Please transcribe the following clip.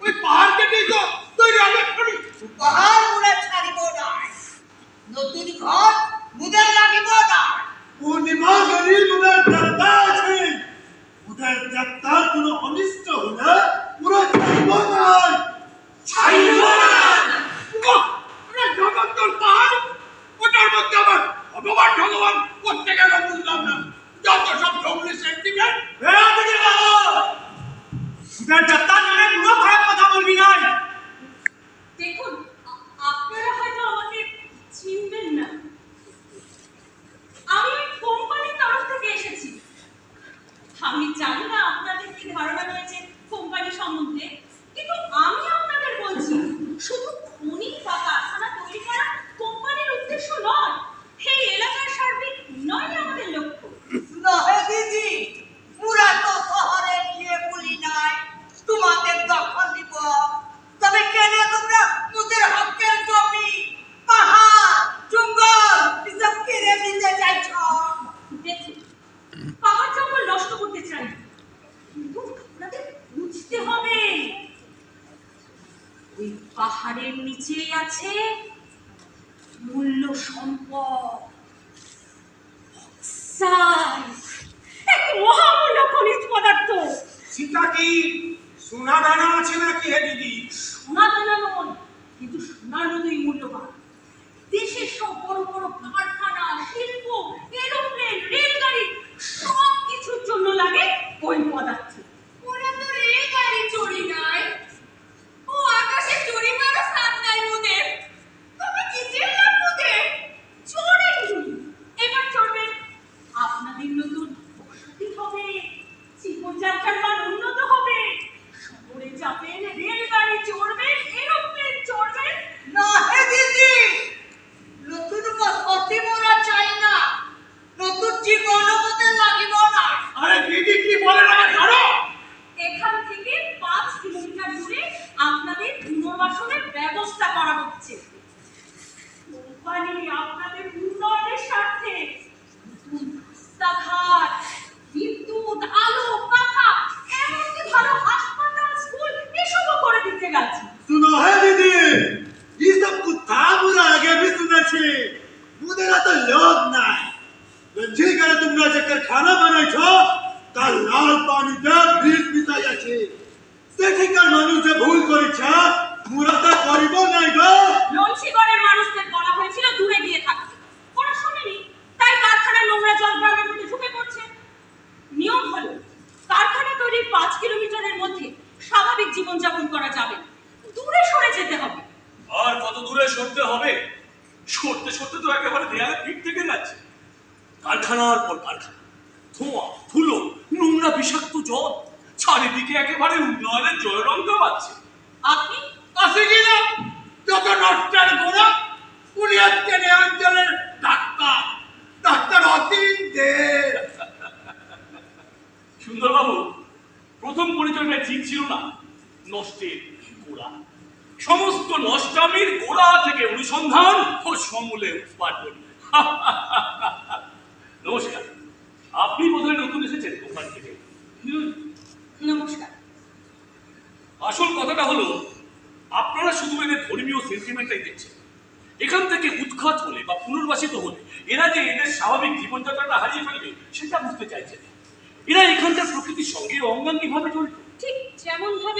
ওই পাহাড় কেটে তো তৈরি নতুন ঘর মুদের পূর্ণিমা শরীর মুদের দেবতা আছে মুদের দেবতার অনিষ্ট হলে পুরো ছাড়িব না ছাড়িব না জগৎ ওটার মধ্যে আবার ভগবান ভগবান নিচেই আছে মূল্য সম্পদ এক মহামূল্য খনিজ পদার্থ। সীতা কি সোনা দানা আছে নাকি হে দিদি? সোনা দানা নয় কিন্তু সোনার মতোই মূল্যবান। सुनो है दीदी ये सब कुत्ता बुरा आगे भी सुना छे मुदेरा तो लोग ना रंजी करे तुमरा चक्कर खाना बनाई छो ता लाल पानी दे बीस मिसाई আছে সেঠিকার মানুষ যে ভুল করেছে মুরা তা করিব নাই গো লঞ্চিগড়ের মানুষদের বলা হয়েছিল দূরে গিয়ে থাকতে ওরা শোনেনি তাই কারখানার নোংরা জল গ্রামের মধ্যে ঢুকে পড়ছে নিয়ম হলো কারখানা তৈরির পাঁচ কিলোমিটারের মধ্যে স্বাভাবিক জীবনযাপন করা যাবে কত দূরে সরতে হবে? সরতে সরতে তো একেবারে দেয়ালে পিঠ থেকে যাচ্ছে। কারখানার পর কারখানা ধোঁয়া ধুলো নোংরা বিষাক্ত জল চারিদিকে একেবারে উন্নয়নের জয়রঙ্গ পাচ্ছে আপনি আছে কি না যত নষ্টের গোড়া উনি হচ্ছেন এই অঞ্চলের ডাক্তার ডাক্তার অতীন দে। সুন্দরবাবু প্রথম পরিচয়টা ঠিক ছিল না। নষ্টের গোড়া। সমস্ত নষ্টামির গোড়া থেকে অনুসন্ধান ও সমূলে উৎপাদন নমস্কার। আপনি বোধহয় নতুন এসেছেন কোম্পানি থেকে। নমস্কার। আসল কথাটা হলো আপনারা শুধু এদের ধর্মীয় সেন্টিমেন্টটাই দেখছেন। এখান থেকে উৎখাত হলে বা পুনর্বাসিত হলে এরা যে এদের স্বাভাবিক জীবনযাত্রাটা হারিয়ে ফেলবে সেটা বুঝতে চাইছেন এরা এখানকার প্রকৃতির সঙ্গে অঙ্গাঙ্গিভাবে জড়িত। ঠিক যেমন ভাবে